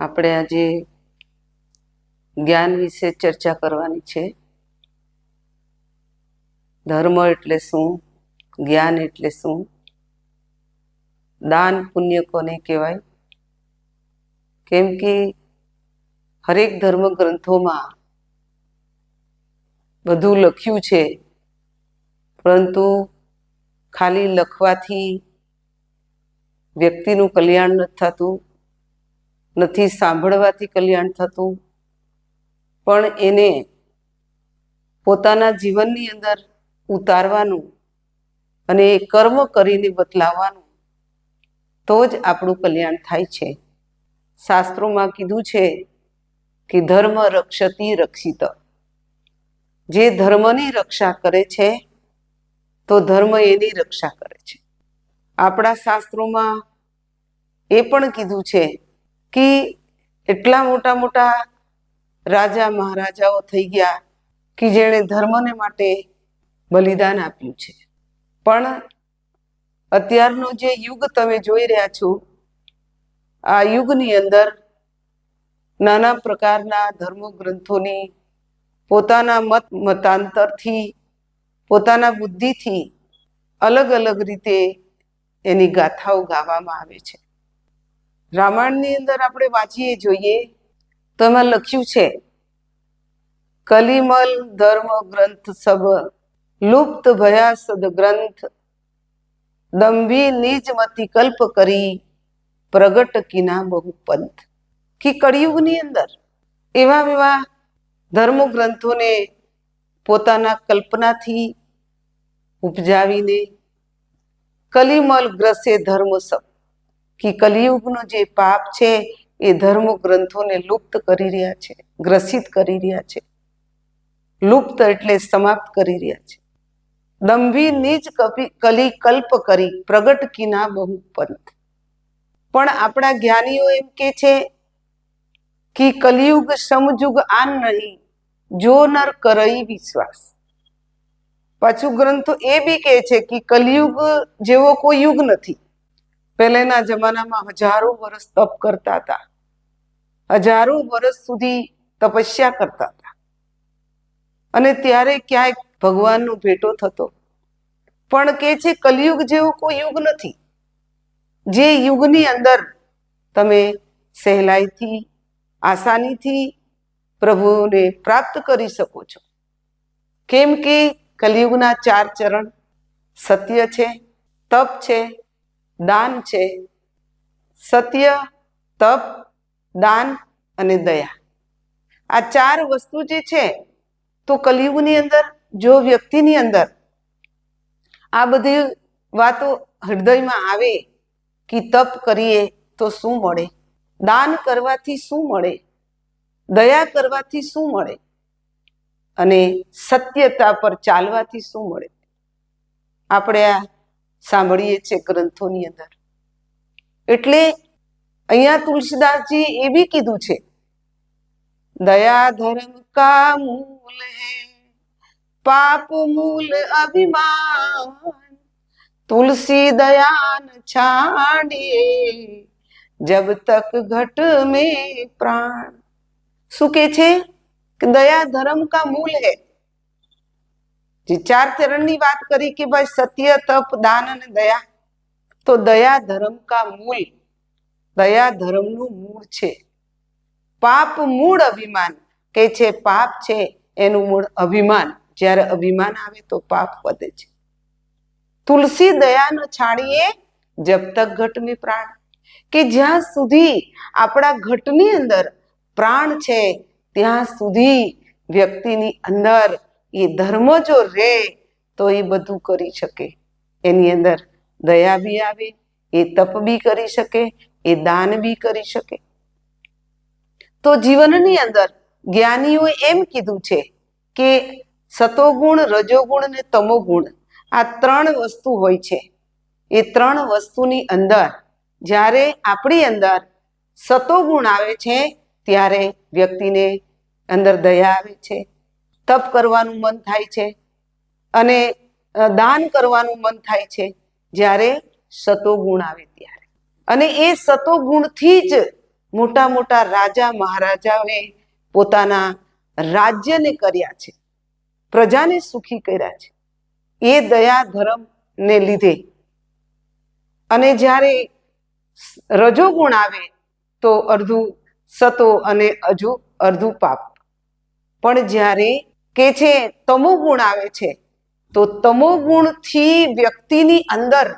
આપણે આજે જ્ઞાન વિશે ચર્ચા કરવાની છે. ધર્મ એટલે શું? જ્ઞાન એટલે શું? દાન પુણ્ય કોને કહેવાય? કેમ કે હરેક ધર્મ ગ્રંથોમાં બધું લખ્યું છે, પરંતુ ખાલી લખવાથી વ્યક્તિનું કલ્યાણ નથી થતું. નથી સાંભળવાથી કલ્યાણ થતું. પણ એને પોતાના જીવનની અંદર ઉતારવાનું અને એ કર્મ કરીને બદલાવવાનું તો જ આપણું કલ્યાણ થાય છે. શાસ્ત્રોમાં કીધું છે કે ધર્મ રક્ષતી રક્ષિત. જે ધર્મની રક્ષા કરે છે, તો ધર્મ એની રક્ષા કરે છે. આપણા શાસ્ત્રોમાં એ પણ કીધું છે કે એટલા મોટા મોટા રાજા મહારાજાઓ થઈ ગયા કે જેણે ધર્મને માટે બલિદાન આપ્યું છે. પણ અત્યારનો જે યુગ તમે જોઈ રહ્યા છો, આ યુગની અંદર નાના પ્રકારના ધર્મ ગ્રંથોની પોતાના મત મતાંતરથી, પોતાના બુદ્ધિથી અલગ અલગ રીતે એની ગાથાઓ ગાવામાં આવે છે. રામાયણની અંદર આપણે વાંચીએ જોઈએ તો એમાં લખ્યું છે, કલિમલ ધર્મ ગ્રંથ સબ, લુપ્ત ભયા સદગ્રંથ દંભી નિજ મતિ કલ્પ કરી, પ્રગટ કિના બહુ પંથ. કે કળિયુગની અંદર એવા એવા ધર્મ ગ્રંથોને પોતાના કલ્પનાથી ઉપજાવીને કલિમલ ગ્રસે ધર્મ સબ કે કલિયુગનો જે પાપ છે એ ધર્મ ગ્રંથોને લુપ્ત કરી રહ્યા છે, ગ્રસિત કરી રહ્યા છે. લુપ્ત એટલે સમાપ્ત કરી રહ્યા છે. દંભી નીચ કલી કલ્પ કરી, પ્રગટ કિના બહુ પંથ. પણ આપણા જ્ઞાનીઓ એમ કે છે કે કલિયુગ સમજુગ આન નહીં, જો નર કરઈ વિશ્વાસ. પાછું ગ્રંથો એ બી કહે છે કે કલિયુગ જેવો કોઈ યુગ નથી. પહેલાના જમાનામાં હજારો વર્ષ તપ કરતા હતા. હજારો વર્ષ સુધી તપસ્યા કરતા હતા. અને ત્યારે ક્યાંય ભગવાનનો ભેટો થતો. પણ કે છે કલિયુગ જેવો કોઈ યુગ નથી. જે યુગની અંદર તમે સહેલાઈથી, આસાનીથી પ્રભુને પ્રાપ્ત કરી શકો છો. કેમ કે કલિયુગના ચાર ચરણ સત્ય છે, તપ છે દાન છે. સત્ય, તપ, દાન અને દયા. આ ચાર વસ્તુ જે છે, તો કલિયુગની અંદર, જો વ્યક્તિની અંદર આ બધી વાતો હૃદયમાં આવે કે તપ કરીએ તો શું મળે? દાન કરવાથી શું મળે? દયા કરવાથી શું મળે? અને સત્યતા પર ચાલવાથી શું મળે? આપણે આ સાંભળીએ છીએ ગ્રંથોની અંદર. એટલે અહીંયા તુલસીદાસજી એ બી કીધું છે, દયા ધર્મ કા મૂલ હે? પાપ મૂલ અભિમાન. તુલસી દયાન છાડીએ, જબ તક ઘટ મે પ્રાણ. શું કે છે? કે દયા ધર્મ કા મૂલ હે? જે ચાર ચરણની વાત કરી કે ભાઈ સત્ય, તપ, દાન અને દયા. તો દયા ધર્મ કા મૂલ દયા ધર્મનું મૂળ છે. પાપ મૂળ અભિમાન. કે છે પાપ છે એનું મૂળ અભિમાન. જ્યારે અભિમાન આવે તો પાપ વધે છે. તુલસી દયા ન છાડીએ જબ તક ઘટ પ્રાણ. કે જ્યાં સુધી આપણા ઘટની અંદર પ્રાણ છે, ત્યાં સુધી વ્યક્તિની અંદર એ ધર્મ જો રહે તો એ બધું કરી શકે. એની અંદર દયા બી આવે એ તપ બી કરી શકે એ દાન બી કરી શકે. તો જીવનની અંદર જ્ઞાનીઓએ એમ કીધું છે કે સતોગુણ રજોગુણ અને તમોગુણ આ ત્રણ વસ્તુ હોય છે. એ ત્રણ વસ્તુની અંદર જ્યારે આપણી અંદર સતોગુણ આવે છે, ત્યારે વ્યક્તિને અંદર દયા આવે છે તપ કરવાનું મન થાય છે અને દાન કરવાનું મન થાય છે જ્યારે સતો ગુણ આવે ત્યારે. અને એ સતો ગુણથી જ મોટા મોટા રાજા મહારાજાઓએ પોતાના રાજ્યને કર્યા છે. પ્રજાને સુખી કર્યા છે. એ દયા ધર્મને લીધે. અને જ્યારે રજોગુણ આવે તો અડધું સતો અને હજુ અડધું પાપ. પણ જ્યારે કે છે, તમો ગુણ આવે છે. તો તમો ગુણથી વ્યક્તિની અંદર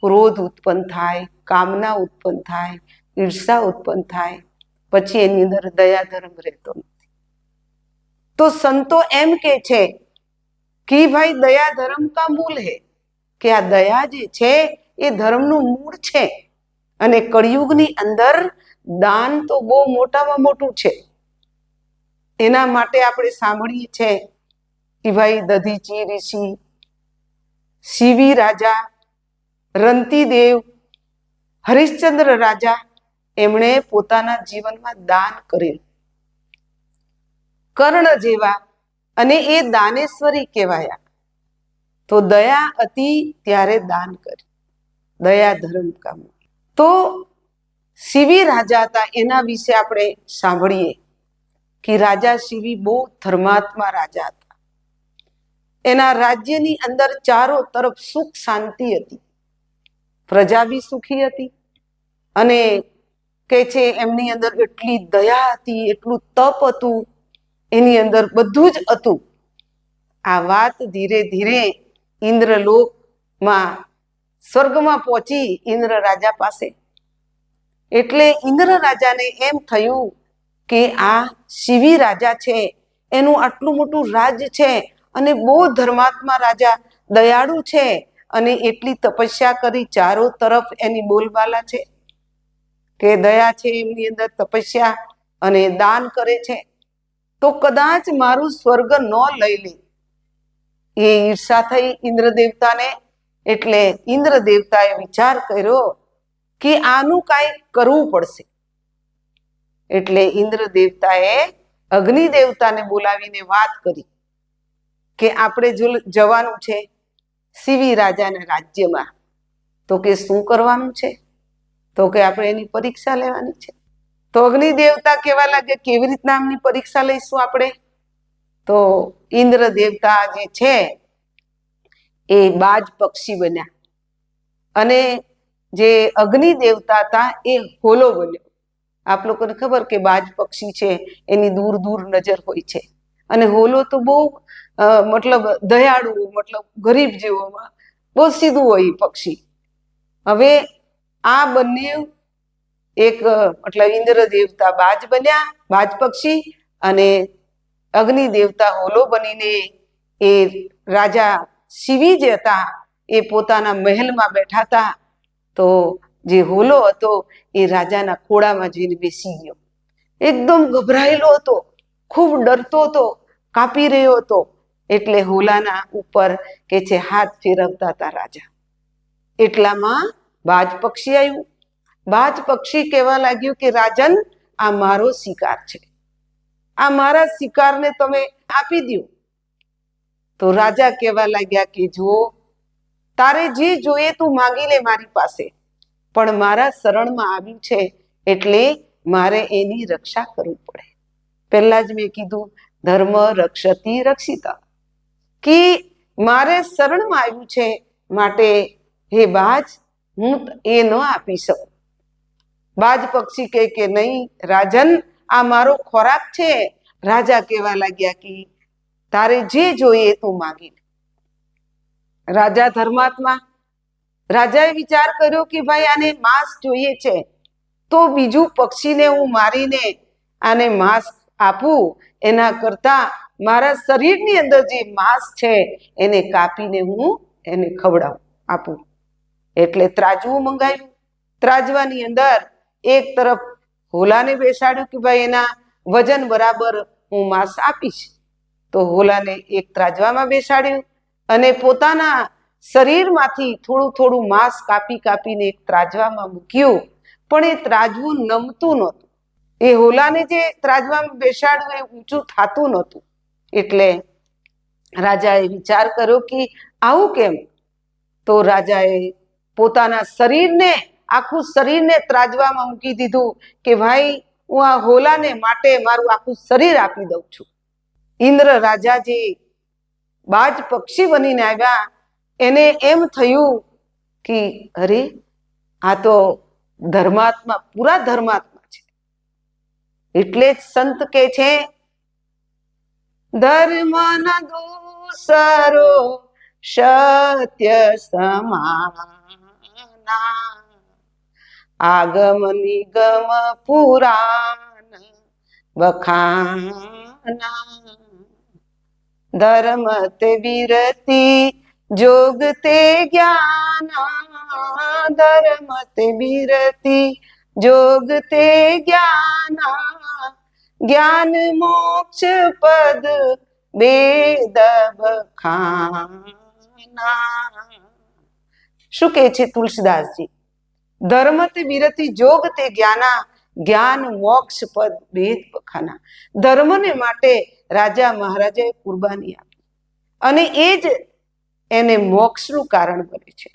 ક્રોધ ઉત્પન્ન થાય, કામના ઉત્પન્ન થાય, ઈર્ષા ઉત્પન્ન થાય, પછી એની અંદર દયા ધર્મ રહેતો નથી. તો સંતો એમ કે છે કે ભાઈ દયા ધર્મ કા મૂળ હે? કે આ દયા જે છે, એ ધર્મનું મૂળ છે. અને કળિયુગની અંદર દાન તો બહુ મોટામાં મોટું છે. એના માટે આપણે સાંભળીએ છે ભાઈ દધીચી ઋષિ, શિવી રાજા, રંતીદેવ, હરિશ્ચંદ્ર રાજા એમણે પોતાના જીવનમાં દાન કરેલું. કર્ણ જેવા અને એ દાનેશ્વરી કહેવાયા. તો દયા હતી ત્યારે દાન કરી. દયા ધર્મ કામ તો શિવી રાજા હતા એના વિશે આપણે સાંભળીએ. કે રાજા શિવી બહુ ધર્માત્મા રાજા હતા. એના રાજ્યની અંદર ચારો તરફ સુખ શાંતિ હતી. પ્રજા બી સુખી હતી અને કે છે એમની અંદર એટલી દયા હતી, એટલું તપ હતું, એની અંદર બધું જ હતું. આ વાત ધીરે ધીરે ઇન્દ્રલોકમાં સ્વર્ગમાં પહોંચી ઇન્દ્ર રાજા પાસે. એટલે ઇન્દ્ર રાજાને એમ થયું કે આ શિવી રાજા છે, એનું આટલું મોટું રાજ છે અને બહુ ધર્માત્મા રાજા દયાળુ છે અને એટલી તપસ્યા કરી ચારો તરફ એની બોલબાલા છે. કે દયા છે એમની અંદર તપસ્યા અને દાન કરે છે. તો કદાચ મારું સ્વર્ગ ન લઈ લે. એ ઈર્ષા થઈ ઇન્દ્ર દેવતાને એટલે ઇન્દ્ર દેવતાએ વિચાર કર્યો કે આનું કાંઈ કરવું પડશે. એટલે ઇન્દ્ર દેવતાએ અગ્નિ દેવતાને બોલાવીને વાત કરી કે આપણે જવાનું છે સીવી રાજાના રાજ્યમાં, તો કે શું કરવાનું છે? તો કે આપણે એની પરીક્ષા લેવાની છે. તો અગ્નિ દેવતા કહેવા લાગે કેવી રીતના આમની પરીક્ષા લઈશું આપણે? તો ઇન્દ્ર દેવતા જે છે, એ બાજ પક્ષી બન્યા. અને જે અગ્નિ દેવતા હતા, એ હોલો બન્યો. આપ લોકોને ખબર કે બાજ પક્ષી છે, એની દૂર દૂર નજર હોય છે. અને હોલો તો બહુ મતલબ દયાળુ, મતલબ ગરીબ જેવોમાં બહુ સીધું હોય પક્ષી. હવે આ બંને એક મતલબ ઇન્દ્ર દેવતા બાજ બન્યા, બાજ પક્ષી અને અગ્નિ દેવતા હોલો બનીને એ રાજા શિવી જે હતા, એ પોતાના મહેલમાં બેઠા હતા. તો જે હોલો હતો, એ રાજાના ખોળામાં જઈને બેસી ગયો. એકદમ ગભરાયેલો હતો, ખૂબ ડરતો હતો, કાપી રહ્યો હતો. એટલે હોલાના ઉપર કે છે, હાથ ફેરવતા હતા રાજા. એટલામાં બાજ પક્ષી આવ્યું. બાજ પક્ષી કહેવા લાગ્યું કે, રાજન, આ મારો શિકાર છે. આ મારા શિકારને તમે આપી દો તો રાજા કહેવા લાગ્યા કે જો તારે જે જોઈએ તું માંગી લે મારી પાસે. પણ મારા શરણમાં આવ્યું છે એટલે મારે એની રક્ષા કરવી પડે. પહેલા જ મેં કીધું, ધર્મ રક્ષતી રક્ષિતા. કે મારે શરણમાં આવ્યું છે માટે હે બાજ, હું એ ન આપી શકું. બાજ પક્ષી કહે કે, નહીં, રાજન, આ મારો ખોરાક છે. રાજા કહેવા લાગ્યા કે, તારે જે જોઈએ તું માગી રાજા ધર્માત્મા રાજાએ વિચાર કર્યો કે ભાઈ આને માંસ જોઈએ છે, તો બીજું પક્ષીને હું મારીને આને માંસ આપું. એના કરતા મારા શરીરની અંદર જે માંસ છે, એને કાપીને હું એને ખવડાવું, આપું. એટલે ત્રાજવું મંગાવ્યું. ત્રાજવાની અંદર એક તરફ હોલાને બેસાડ્યું કે ભાઈ એના વજન બરાબર હું માંસ આપીશ. તો હોલાને એક ત્રાજવામાં બેસાડ્યું અને પોતાના શરીરમાંથી થોડું થોડું માંસ કાપી કાપીને એક ત્રાજવામાં મૂક્યું, પણ એ ત્રાજવું નમતું નહોતું. એ હોલાને જે ત્રાજવામાં બેસાડવું એ ઊંચું થતું નહોતું. એટલે રાજાએ વિચાર કર્યો કે આવું કેમ? તો રાજાએ પોતાના શરીરને, આખું શરીરને ત્રાજવામાં મૂકી દીધું કે ભાઈ, હું આ હોલાને માટે મારું આખું શરીર આપી દઉં છું. ઇન્દ્ર રાજા જે બાજ પક્ષી બનીને આવ્યા એને એમ થયું કે અરે, આ તો ધર્માત્મા, પૂરા ધર્માત્મા છે. એટલે જ સંત કે છે ધર્મ ન દૂસરો સત્ય સમાના. આગમ નિગમ પુરાણ વખાના ધર્મ તે વિરતિ જોગ તે જ્ઞાન ધર્મ તે બિરતી. જોગ તે જ્ઞાના જ્ઞાન મોક્ષ પદ બેદબ ખાના. શું કહે છે તુલસીદાસજી? ધર્મ તે બિરતી, જોગ તે જ્ઞાના, જ્ઞાન મોક્ષ પદ ભેદ બખાના ધર્મને માટે રાજા મહારાજાએ કુરબાની આપી. અને એ જ એને મોક્ષનું કારણ બને છે.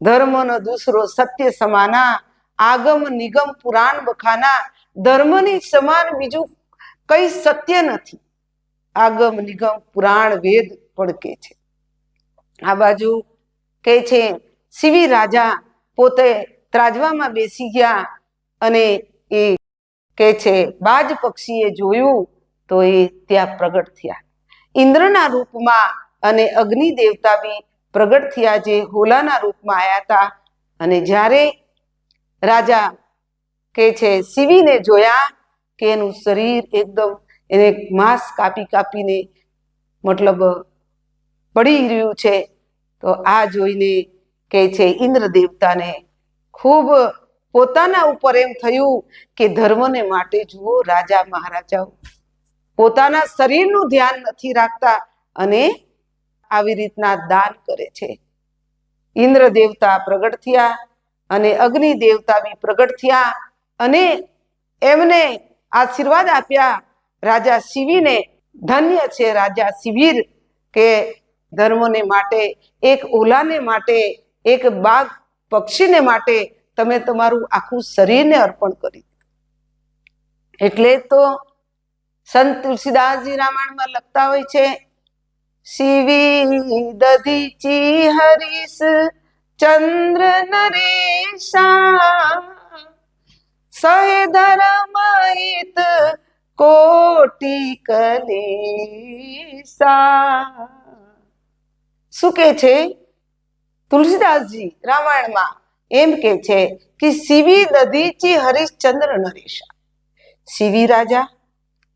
ધર્મનો દૂસરો સત્ય સમાના આગમ નિગમ પુરાણ બખાના ધર્મની સમાન બીજું કઈ સત્ય નથી. આગમ નિગમ પુરાણ વેદ પણ કે છે. આ બાજુ કે છે શિવી રાજા પોતે ત્રાજવામાં બેસી ગયા અને એ કે છે, બાજ પક્ષીએ જોયું તો એ ત્યાં પ્રગટ થયા. ઇન્દ્રના રૂપમાં અને અગ્નિ દેવતા બી પ્રગટ થયા જે હોલાના રૂપમાં આવ્યા હતા. અને જ્યારે રાજા કે છે, શિવીને જોયા કે એનું શરીર એકદમ એને માંસ કાપી કાપીને મતલબ પડી રહ્યું છે, તો આ જોઈને કે છે ઇન્દ્ર દેવતાને ખૂબ પોતાના ઉપર એમ થયું કે ધર્મને માટે જુઓ રાજા મહારાજાઓ. પોતાના શરીરનું ધ્યાન નથી રાખતા અને આવી રીતના દાન કરે છે. ઇન્દ્ર દેવતા પ્રગટ થયા અને અગ્નિ દેવતા બી પ્રગટ થયા અને એમને આશીર્વાદ આપ્યા. રાજા શિવીને ધન્ય છે. રાજા શિવિર કે ધર્મને માટે, એક ઓલાને માટે, એક બાગ પક્ષીને માટે તમે તમારું આખું શરીરને અર્પણ કરી એટલે તો સંત તુલસીદાસજી રામાયણમાં લખતા હોય છે શિવી દધીચી હરીશ, ચંદ્ર નરેશા. સહે ધર્મહિત કોટી કલેસા શું કે છે? તુલસીદાસજી રામાયણમાં એમ કે છે કે શિવી દધીચી હરિશ્ચંદ્ર નરેશા. શિવી રાજા,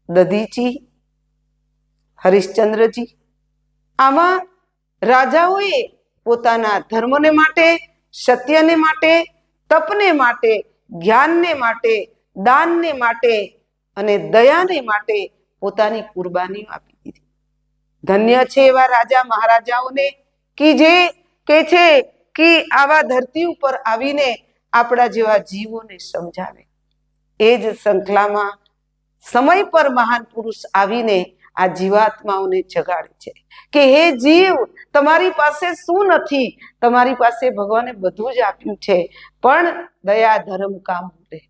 દધીચી હરિશ્ચંદ્રજી આમાં રાજાઓએ પોતાના ધર્મને માટે, સત્યને માટે, તપને માટે, જ્ઞાનને માટે, દાનને માટે અને દયાને માટે પોતાની કુરબાનીઓ આપી દીધી. ધન્ય છે એવા રાજા મહારાજાઓને કે જે કે છે કે આવા ધરતી ઉપર આવીને આપણા જેવા જીવોને સમજાવે. એ જ શ્રંખલામાં સમય પર મહાન પુરુષ આવીને આ જીવાત્માઓને જગાડે છે. કે હે જીવ, તમારી પાસે શું નથી? તમારી પાસે ભગવાને બધું જ આપ્યું છે, પણ દયા ધર્મ કામ રહે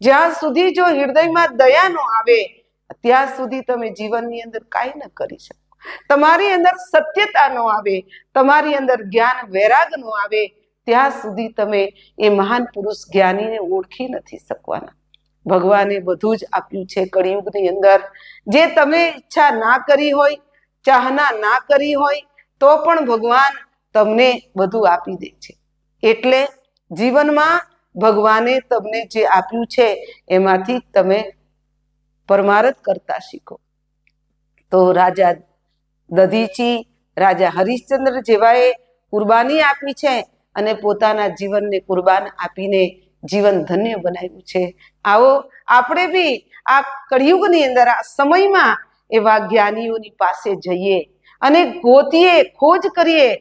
જ્યાં સુધી જો હૃદયમાં દયા ન આવે, ત્યાં સુધી તમે જીવનની અંદર કાંઈ ન કરી શકો. તમારી અંદર સત્યતા ન આવે, તમારી અંદર જ્ઞાન વૈરાગ ન આવે, ત્યાં સુધી તમે એ મહાન પુરુષ જ્ઞાનીને ઓળખી નથી શકવાના. ભગવાને બધું જ આપ્યું છે કળિયુગની અંદર. જે તમે ઈચ્છા ના કરી હોય, ચાહના ના કરી હોય, તો પણ ભગવાન તમને બધું આપી દે છે. એટલે જીવનમાં ભગવાને તમને જે આપ્યું છે, એમાંથી તમે પરમારથ કરતા શીખો. તો રાજા દધીચી, રાજા હરિશ્ચંદ્ર જેવાએ કુરબાની આપી છે અને પોતાના જીવનને કુરબાન આપીને જીવન ધન્ય બનાવ્યું છે. આવો, આપણે બી આ કળિયુગની અંદર, આ સમયમાં એવા જ્ઞાનીઓની પાસે જઈએ અને ગોતીએ, ખોજ કરીએ.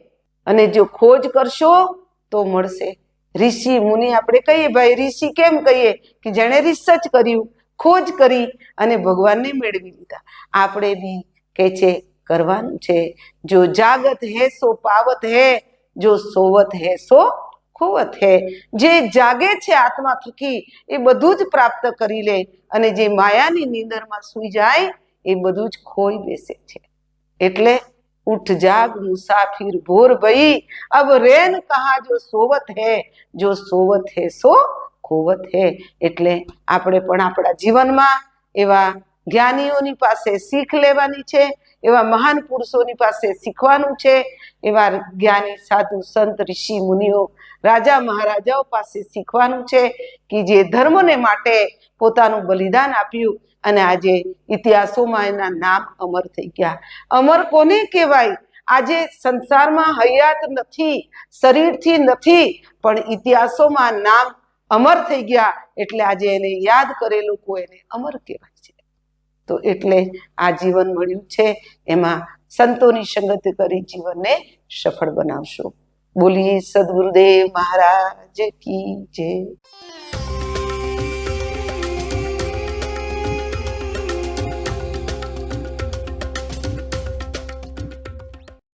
અને જો ખોજ કરશો, તો મળશે. ઋષિ મુનિ આપણે કહીએ, ભાઈ, ઋષિ કેમ કહીએ કે જેણે રિસર્ચ કર્યું, ખોજ કરી અને ભગવાનને મેળવી લીધા. આપણે બી કે છે, કરવાનું છે. જો જાગત હે, સો પાવત હે. જો સોવત હે, સો ખોવત હે. જે જાગે છે આત્મા થકી એ બધું જ પ્રાપ્ત કરી લે અને જે માયાની નીંદરમાં સૂઈ જાય, એ બધું જ ખોઈ બેસે છે. એટલે ઉઠ જાગ, મુસાફિર ભોર ભઈ. અબ રેન કહા જો સોવત હે, જો સોવત હે સો ખોવત હે. એટલે આપણે પણ આપણા જીવનમાં એવા જ્ઞાનીઓની પાસે શીખ લેવાની છે એવા મહાન પુરુષોની પાસે શીખવાનું છે. એવા જ્ઞાની, સાધુ, સંત, ઋષિ, મુનિઓ, રાજા, મહારાજાઓ પાસે શીખવાનું છે કે જે ધર્મને માટે પોતાનું બલિદાન આપ્યું અને આજે ઇતિહાસોમાં એના નામ અમર થઈ ગયા. અમર કોને કહેવાય? આજે સંસારમાં હયાત નથી, શરીરથી નથી, પણ ઇતિહાસોમાં નામ અમર થઈ ગયા એટલે આજે એને યાદ કરે લોકો એને અમર કહેવાય. તો એટલે આ જીવન મળ્યું છે. એમાં સંતોની સંગત કરી જીવનને સફળ બનાવશો. બોલીએ સદગુરુદેવ મહારાજ કી જય.